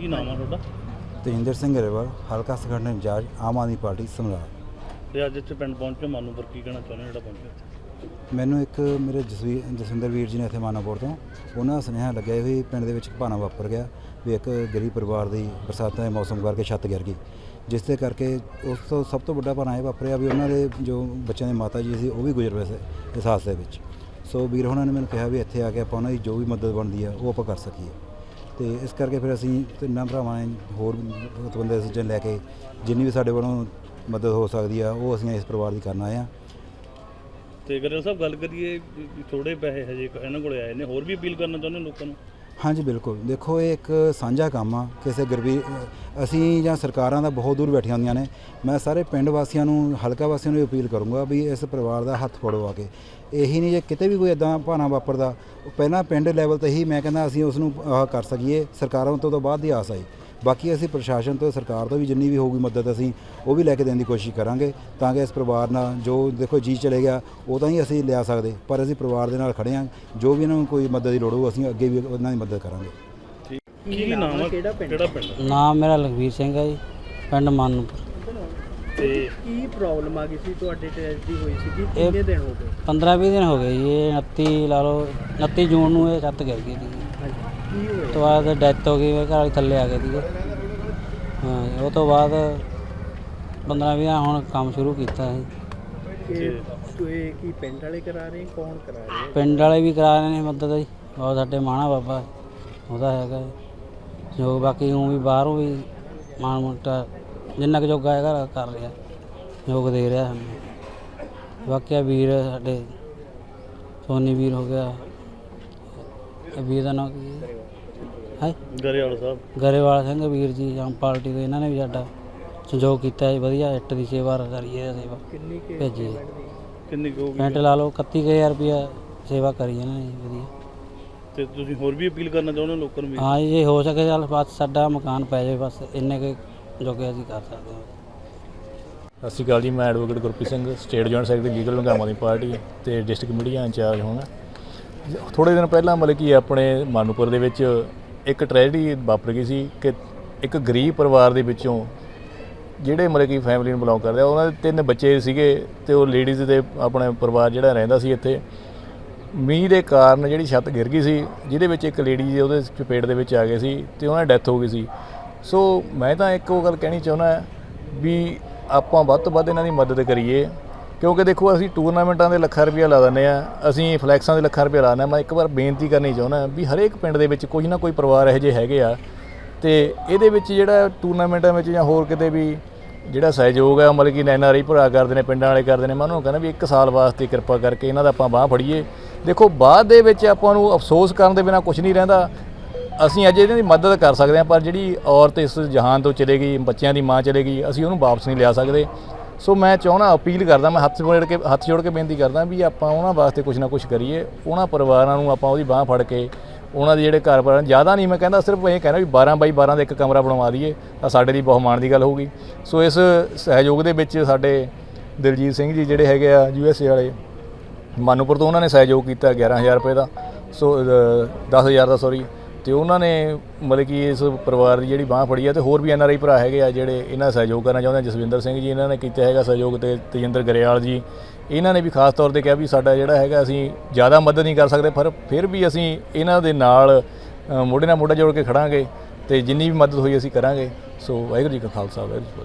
ਕੀ ਨਾਮ ਆ ਤੁਹਾਡਾ? ਤੇਜਿੰਦਰ ਸਿੰਘ ਗਰੇਵਾਲ ਹਲਕਾ ਸੰਗਠਨ in charge Aam Aadmi party Samrala. ਤੇ ਅੱਜ ਇੱਥੇ ਪਿੰਡ ਪਹੁੰਚੇ ਮਾਨੂਪੁਰ ਕੀ ਕਹਿਣਾ ਚਾਹੁੰਦੇ ਹੋ ਜਿਹੜਾ ਪਹੁੰਚਿਆ ਮੈਨੂੰ ਇੱਕ ਮੇਰੇ ਜਸਵੀਰ ਜਸਵਿੰਦਰ ਵੀਰ ਜੀ ਨੇ ਇੱਥੇ ਮਾਨਾਪੁਰ ਤੋਂ ਉਹਨਾਂ ਦਾ ਸੁਨੇਹਾ ਲੱਗਿਆ ਵੀ ਪਿੰਡ ਦੇ ਵਿੱਚ ਇੱਕ ਭਾਣਾ ਵਾਪਰ ਗਿਆ ਵੀ ਇੱਕ ਗਰੀਬ ਪਰਿਵਾਰ ਦੀ ਬਰਸਾਤਾਂ ਦੇ ਮੌਸਮ ਕਰਕੇ ਛੱਤ ਗਿਰ ਗਈ। ਜਿਸ ਦੇ ਕਰਕੇ ਉਸ ਤੋਂ ਸਭ ਤੋਂ ਵੱਡਾ ਭਾਣਾ ਇਹ ਵਾਪਰਿਆ ਵੀ ਉਹਨਾਂ ਦੇ ਜੋ ਬੱਚਿਆਂ ਦੇ ਮਾਤਾ ਜੀ ਸੀ ਉਹ ਵੀ ਗੁਜ਼ਰ ਗਏ ਸੀ ਇਸ ਹਾਦਸੇ ਵਿੱਚ। ਸੋ ਵੀਰ ਹੋਣਾ ਨੇ ਮੈਨੂੰ ਕਿਹਾ ਵੀ ਇੱਥੇ ਆ ਕੇ ਆਪਾਂ ਉਹਨਾਂ ਦੀ ਜੋ ਵੀ ਮਦਦ ਬਣਦੀ ਆ ਉਹ ਆਪਾਂ ਕਰ ਸਕੀਏ। ਤੇ ਇਸ ਕਰਕੇ ਫਿਰ ਅਸੀਂ ਤਿੰਨਾਂ ਭਰਾਵਾਂ ਨੇ ਹੋਰ ਬੰਦੇ ਸੱਜਣ ਲੈ ਕੇ ਜਿੰਨੀ ਵੀ ਸਾਡੇ ਵੱਲੋਂ ਮਦਦ ਹੋ ਸਕਦੀ ਆ, ਉਹ ਅਸੀਂ ਇਸ ਪਰਿਵਾਰ ਦੀ ਕਰਨ ਆਏ ਆ। ਤੇ ਗਰੇਵਾਲ ਸਾਹਿਬ, ਗੱਲ ਕਰੀਏ ਥੋੜੇ ਪੈਸੇ ਹਜੇ ਇਹਨਾਂ ਕੋਲੇ ਆਏ ਨੇ, ਹੋਰ ਵੀ ਅਪੀਲ ਕਰਨਾ ਚਾਹੁੰਦੇ ਲੋਕਾਂ ਨੂੰ? ਹਾਂਜੀ, ਬਿਲਕੁਲ। ਦੇਖੋ, ਇਹ ਇੱਕ ਸਾਂਝਾ ਕੰਮ ਆ, ਕਿਸੇ ਗਰਬੀ, ਅਸੀਂ ਜਾਂ ਸਰਕਾਰਾਂ ਦਾ ਬਹੁਤ ਦੂਰ ਬੈਠੀਆਂ ਹੁੰਦੀਆਂ ਨੇ। ਮੈਂ ਸਾਰੇ ਪਿੰਡ ਵਾਸੀਆਂ ਨੂੰ, ਹਲਕਾ ਵਾਸੀਆਂ ਨੂੰ ਅਪੀਲ ਕਰੂੰਗਾ ਵੀ ਇਸ ਪਰਿਵਾਰ ਦਾ ਹੱਥ ਫੜੋ ਆ ਕੇ। ਇਹੀ ਨਹੀਂ ਜੇ ਕਿਤੇ ਵੀ ਕੋਈ ਇਦਾਂ ਭਾਣਾ ਵਾਪਰਦਾ ਪਹਿਲਾਂ ਪਿੰਡ ਲੈਵਲ ਤੇ ਹੀ ਮੈਂ ਕਹਿੰਦਾ ਅਸੀਂ ਉਸ ਨੂੰ ਕਰ ਸਕੀਏ, ਸਰਕਾਰਾਂ ਤੋਂ ਤੋਂ ਬਾਅਦ ਦੀ ਆਸ ਆਈ ਬਾਕੀ ਅਸੀਂ ਪ੍ਰਸ਼ਾਸਨ ਤੋਂ ਸਰਕਾਰ ਤੋਂ ਵੀ ਜਿੰਨੀ ਵੀ ਹੋਊਗੀ ਮਦਦ ਅਸੀਂ ਉਹ ਵੀ ਲੈ ਕੇ ਦੇਣ ਦੀ ਕੋਸ਼ਿਸ਼ ਕਰਾਂਗੇ ਤਾਂ ਕਿ ਇਸ ਪਰਿਵਾਰ ਨਾਲ ਜੋ ਦੇਖੋ ਜੀ ਚਲੇ ਗਿਆ ਉਹ ਤਾਂ ਹੀ ਅਸੀਂ ਲਿਆ ਸਕਦੇ ਪਰ ਅਸੀਂ ਪਰਿਵਾਰ ਦੇ ਨਾਲ ਖੜੇ ਹਾਂ ਜੋ ਵੀ ਇਹਨਾਂ ਨੂੰ ਕੋਈ ਮਦਦ ਦੀ ਲੋੜ ਹੋਊ ਅਸੀਂ ਅੱਗੇ ਵੀ ਉਹਨਾਂ ਦੀ ਮਦਦ ਕਰਾਂਗੇ। ਠੀਕ ਕੀ ਨਾਮ ਆ? ਕਿਹੜਾ ਪਿੰਡ? ਕਿਹੜਾ ਪਿੰਡ? ਨਾਮ ਮੇਰਾ ਲਖਵੀਰ ਸਿੰਘ ਹੈ ਜੀ ਪਿੰਡ ਮਾਨੂਪੁਰ। ਤੇ ਕੀ ਪ੍ਰੋਬਲਮ ਆ ਗਈ ਸੀ ਤੁਹਾਡੇ ਟ੍ਰੈਜਡੀ ਹੋਈ ਸੀ ਕਿੰਨੇ ਦਿਨ ਹੋ ਗਏ? 15 20 ਦਿਨ ਹੋ ਗਏ ਜੀ ਇਹ 29 ਲਾ ਲਓ 29 ਜੂਨ ਨੂੰ ਇਹ ਛੱਤ ਗਿਰ ਗਈ ਸੀ ਕੀ ਹੋਇਆ ਤੋਂ ਬਾਅਦ ਡੈਥ ਹੋ ਗਈ ਮੇਰੇ ਘਰ ਵਾਲੀ ਥੱਲੇ ਆ ਗਈ ਸੀ ਹਾਂ ਉਹ ਤੋਂ ਬਾਅਦ 15 20 ਹੁਣ ਕੰਮ ਸ਼ੁਰੂ ਕੀਤਾ ਹੈ ਇਹ ਇਹ ਕੀ ਪਿੰਡ ਵਾਲੇ ਕਰਾ ਰਹੇ ਕੌਣ ਕਰਾ ਰਹੇ? ਪਿੰਡ ਵਾਲੇ ਵੀ ਕਰਾ ਰਹੇ ਨੇ ਮਦਦ ਜੀ ਬਹੁਤ ਸਾਡੇ ਮਾਣਾ ਬਾਬਾ ਉਹਦਾ ਹੈਗਾ ਜੀ। ਜੋ ਬਾਕੀ ਉਹ ਵੀ ਬਾਹਰੋਂ ਵੀ ਮਾਣ ਮੋਟਾ ਜਿੰਨਾ ਕੁ ਜੋਗਾ ਹੈਗਾ ਕਰ ਰਿਹਾ ਯੋਗ ਦੇ ਰਿਹਾ ਸਾਨੂੰ। ਬਾਕੀ ਆ ਵੀਰ ਸਾਡੇ ਸੋਨੀ ਵੀਰ ਹੋ ਗਿਆ। ਇਹ ਵੀਰ ਦਾ ਨਾਮ ਕੀ ਹੈ? ਹੈ? ਗਰੇਵਾਲ ਸਾਹਿਬ। ਗਰੇਵਾਲ ਸਿੰਘ ਵੀਰ ਜੀ ਆਮ ਪਾਰਟੀ ਦੇ ਇਹਨਾਂ ਨੇ ਵੀ ਸਾਡਾ ਸਹਿਯੋਗ ਕੀਤਾ ਹੈ। ਵਧੀਆ ਇੱਟ ਦੀ ਸੇਵਾ ਕਰੀਏ ਸੇਵਾ ਕਿੰਨੀ ਕੇ ਭੇਜੀ ਹੈ। ਕਿੰਨੀ ਕੁ ਹੋ ਗਈ ਪੈਂਟ ਲਾ ਲਓ 31000 ਰੁਪਇਆ ਸੇਵਾ ਕਰੀ ਇਹਨਾਂ ਨੇ ਵਧੀਆ। ਤੇ ਤੁਸੀਂ ਹੋਰ ਵੀ ਅਪੀਲ ਕਰਨਾ ਚਾਹੁੰਦੇ ਹੋ ਲੋਕਾਂ ਨੂੰ ਵੀ? ਹਾਂ ਜੀ, ਜੇ ਹੋ ਸਕੇ ਚੱਲ ਬਸ ਸਾਡਾ ਮਕਾਨ ਪੈ ਜਾਵੇ ਬਸ ਇੰਨੇ ਕੇ ਜੋਗੇ ਅਸੀਂ ਕਰ ਸਕਦੇ ਹਾਂ। ਸਤਿ ਸ਼੍ਰੀ ਅਕਾਲ ਜੀ ਮੈਂ advocate Gurpreet Singh state joint secretary legal ਲੰਗਾਮਾ ਦੀ ਪਾਰਟੀ ਤੇ ਡਿਸਟ੍ਰਿਕਟ ਮੀਡੀਆ ਇੰਚਾਰਜ ਹੋਣਾ। ਥੋੜੇ ਦਿਨ ਪਹਿਲਾਂ ਮਤਲਬ ਕਿ ਆਪਣੇ ਮਾਨੂਪੁਰ ਦੇ ਵਿੱਚ ਇੱਕ ਟ੍ਰੈਜਡੀ ਵਾਪਰ ਗਈ ਸੀ ਕਿ ਇੱਕ ਗਰੀਬ ਪਰਿਵਾਰ ਦੇ ਵਿੱਚੋਂ ਜਿਹੜੇ ਮਤਲਬ ਕਿ ਫੈਮਿਲੀ ਨੂੰ ਬਿਲੋਂਗ ਕਰਦੇ ਆ, ਉਹਨਾਂ ਦੇ ਤਿੰਨ ਬੱਚੇ ਸੀਗੇ ਤੇ ਉਹ ਲੇਡੀਜ਼ ਦੇ ਆਪਣੇ ਪਰਿਵਾਰ ਜਿਹੜਾ ਰਹਿੰਦਾ ਸੀ ਇੱਥੇ। ਮੀਂਹ ਦੇ ਕਾਰਨ ਜਿਹੜੀ ਛੱਤ ਗਿਰ ਗਈ ਸੀ, ਜਿਹਦੇ ਵਿੱਚ ਇੱਕ ਲੇਡੀ ਜੀ ਉਹਦੇ ਚਪੇਟ ਦੇ ਵਿੱਚ ਆ ਗਏ ਸੀ ਤੇ ਉਹਨਾਂ ਦੀ ਡੈਥ ਹੋ ਗਈ ਸੀ। ਸੋ ਮੈਂ ਤਾਂ ਇੱਕ ਉਹ ਗੱਲ ਕਹਿਣੀ ਚਾਹੁੰਦਾ ਵੀ ਆਪਾਂ ਵੱਧ ਤੋਂ ਵੱਧ ਇਹਨਾਂ ਦੀ ਮਦਦ ਕਰੀਏ। ਕਿਉਂਕਿ ਦੇਖੋ ਅਸੀਂ ਟੂਰਨਾਮੈਂਟਾਂ ਦੇ ਲੱਖਾਂ ਰੁਪਇਆ ਲਾ ਦਿੰਦੇ ਆ ਅਸੀਂ ਫਲੈਕਸਾਂ ਦੇ ਲੱਖਾਂ ਰੁਪਇਆ ਲਾ ਦਿੰਦੇ ਹਾਂ। ਮੈਂ ਇੱਕ ਵਾਰ ਬੇਨਤੀ ਕਰਨੀ ਚਾਹੁੰਦਾ ਵੀ ਹਰੇਕ ਪਿੰਡ ਦੇ ਵਿੱਚ ਕੋਈ ਨਾ ਕੋਈ ਪਰਿਵਾਰ ਇਹੋ ਜਿਹੇ ਹੈਗੇ ਆ ਤੇ ਇਹਦੇ ਵਿੱਚ ਜਿਹੜਾ ਟੂਰਨਾਮੈਂਟਾਂ ਵਿੱਚ ਜਾਂ ਹੋਰ ਕਿਤੇ ਵੀ ਜਿਹੜਾ ਸਹਿਯੋਗ ਹੈ ਮਤਲਬ ਕਿ ਐਨਆਰਆਈ ਭਰਾ ਕਰਦੇ ਨੇ, ਪਿੰਡਾਂ ਵਾਲੇ ਕਰਦੇ ਨੇ, ਮੈਂ ਉਹਨਾਂ ਨੂੰ ਕਹਿੰਦਾ ਵੀ ਇੱਕ ਸਾਲ ਵਾਸਤੇ ਕਿਰਪਾ ਕਰਕੇ ਇਹਨਾਂ ਦਾ ਆਪਾਂ ਬਾਹ ਫੜੀਏ। ਦੇਖੋ, ਬਾਅਦ ਦੇ ਵਿੱਚ ਆਪਾਂ ਨੂੰ ਅਫਸੋਸ ਕਰਨ ਦੇ ਬਿਨਾ ਕੁਝ ਨਹੀਂ ਰਹਿੰਦਾ। ਅਸੀਂ ਅੱਜ ਇਹਨਾਂ ਦੀ ਮਦਦ ਕਰ ਸਕਦੇ ਹਾਂ, ਪਰ ਜਿਹੜੀ ਔਰਤ ਇਸ ਜਹਾਨ ਤੋਂ ਚਲੇ ਗਈ, ਬੱਚਿਆਂ ਦੀ ਮਾਂ ਚਲੇ ਗਈ, ਅਸੀਂ ਉਹਨੂੰ ਵਾਪਸ ਨਹੀਂ ਲਿਆ ਸਕਦੇ। ਸੋ ਮੈਂ ਚਾਹੁੰਦਾ ਅਪੀਲ ਕਰਦਾ ਮੈਂ ਹੱਥ ਜੋੜ ਕੇ ਹੱਥ ਜੋੜ ਕੇ ਬੇਨਤੀ ਕਰਦਾ ਵੀ ਆਪਾਂ ਉਹਨਾਂ ਵਾਸਤੇ ਕੁਝ ਨਾ ਕੁਝ ਕਰੀਏ। ਉਹਨਾਂ ਪਰਿਵਾਰਾਂ ਨੂੰ ਆਪਾਂ ਉਹਦੀ ਬਾਹ ਫੜ ਕੇ ਉਹਨਾਂ ਦੇ ਜਿਹੜੇ ਘਰ ਪਰ ਜ਼ਿਆਦਾ ਨਹੀਂ ਮੈਂ ਕਹਿੰਦਾ ਸਿਰਫ ਇਹ ਕਹਿਣਾ ਵੀ 12 ਬਾਈ 12 ਦਾ ਇੱਕ ਕਮਰਾ ਬਣਵਾ ਦਈਏ ਤਾਂ ਸਾਡੇ ਲਈ ਬਹੁਤ ਮਾਣ ਦੀ ਗੱਲ ਹੋਊਗੀ। ਸੋ ਇਸ ਸਹਿਯੋਗ ਦੇ ਵਿੱਚ ਸਾਡੇ ਦਿਲਜੀਤ ਸਿੰਘ ਜੀ ਜਿਹੜੇ ਹੈਗੇ ਆ ਯੂਐਸਏ ਵਾਲੇ ਮਾਨੂਪੁਰ ਤੋਂ ਉਹਨਾਂ ਨੇ ਸਹਿਯੋਗ ਕੀਤਾ 11000 ਰੁਪਏ ਦਾ। ਸੋ ਅ, 10000 ਦਾ ਸੌਰੀ ਤੇ ਉਹਨਾਂ ਨੇ ਮਤਲਬ ਕਿ ਇਸ ਪਰਿਵਾਰ ਦੀ ਜਿਹੜੀ ਬਾਹ ਫੜੀ ਆ ਤੇ ਹੋਰ ਵੀ ਐੱਨ ਆਰ ਆਈ ਭਰਾ ਹੈਗੇ ਆ ਜਿਹੜੇ ਇਹਨਾਂ ਦਾ ਸਹਿਯੋਗ ਕਰਨਾ ਚਾਹੁੰਦੇ ਆ, ਜਸਵਿੰਦਰ ਸਿੰਘ ਜੀ, ਇਹਨਾਂ ਨੇ ਕੀਤਾ ਹੈਗਾ ਸਹਿਯੋਗ ਤੇ ਤੇਜਿੰਦਰ ਗਰੇਵਾਲ ਜੀ। ਇਹਨਾਂ ਨੇ ਵੀ ਖਾਸ ਤੌਰ ਤੇ ਕਿਹਾ ਵੀ ਸਾਡਾ ਜਿਹੜਾ ਹੈਗਾ ਅਸੀਂ ਜ਼ਿਆਦਾ ਮਦਦ ਨਹੀਂ ਕਰ ਸਕਦੇ, ਪਰ ਫਿਰ ਵੀ ਅਸੀਂ ਇਹਨਾਂ ਦੇ ਨਾਲ ਮੋਢੇ ਨਾਲ ਮੋਢਾ ਜੋੜ ਕੇ ਖੜਾਂਗੇ ਤੇ ਜਿੰਨੀ ਵੀ ਮਦਦ ਹੋਈ ਅਸੀਂ ਕਰਾਂਗੇ। ਸੋ ਵਾਹਿਗੁਰੂ ਜੀ ਕਾ ਖਾਲਸਾ, ਵਾਹਿਗੁਰੂ ਜੀ